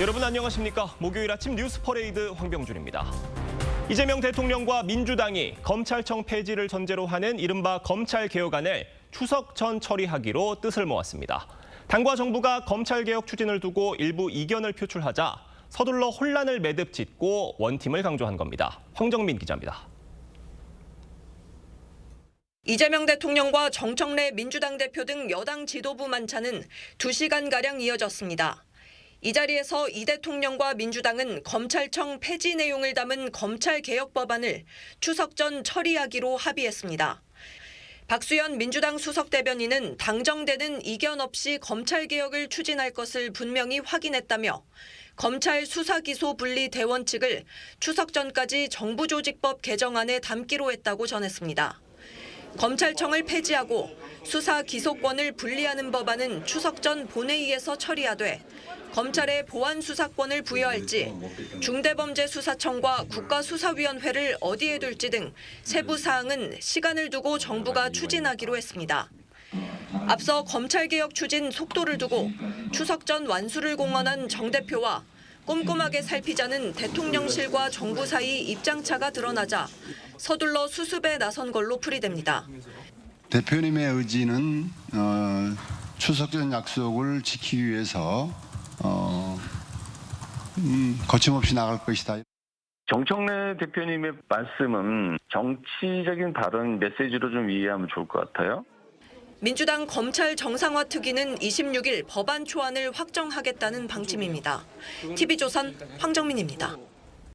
여러분 안녕하십니까? 목요일 아침 뉴스 퍼레이드 황병준입니다. 이재명 대통령과 민주당이 검찰청 폐지를 전제로 하는 이른바 검찰 개혁안을 추석 전 처리하기로 뜻을 모았습니다. 당과 정부가 검찰 개혁 추진을 두고 일부 이견을 표출하자 서둘러 혼란을 매듭 짓고 원팀을 강조한 겁니다. 황정민 기자입니다. 이재명 대통령과 정청래 민주당 대표 등 여당 지도부 만찬은 2시간가량 이어졌습니다. 이 자리에서 이 대통령과 민주당은 검찰청 폐지 내용을 담은 검찰개혁 법안을 추석 전 처리하기로 합의했습니다. 박수현 민주당 수석 대변인은 당정되는 이견 없이 검찰개혁을 추진할 것을 분명히 확인했다며 검찰 수사기소 분리 대원칙을 추석 전까지 정부조직법 개정안에 담기로 했다고 전했습니다. 검찰청을 폐지하고 수사 기소권을 분리하는 법안은 추석 전 본회의에서 처리하되 검찰에 보안 수사권을 부여할지 중대범죄수사청과 국가수사위원회를 어디에 둘지 등 세부 사항은 시간을 두고 정부가 추진하기로 했습니다. 앞서 검찰개혁 추진 속도를 두고 추석 전 완수를 공언한 정 대표와 꼼꼼하게 살피자는 대통령실과 정부 사이 입장차가 드러나자 서둘러 수습에 나선 걸로 풀이됩니다. 대표님의 의지는 어, 추석 전 약속을 지키기 위해서 어, 음, 거침없이 나갈 것이다. 정청래 대표님의 말씀은 정치적인 발언 메시지로 좀 이해하면 좋을 것 같아요. 민주당 검찰 정상화 특위는 26일 법안 초안을 확정하겠다는 방침입니다. TV조선 황정민입니다.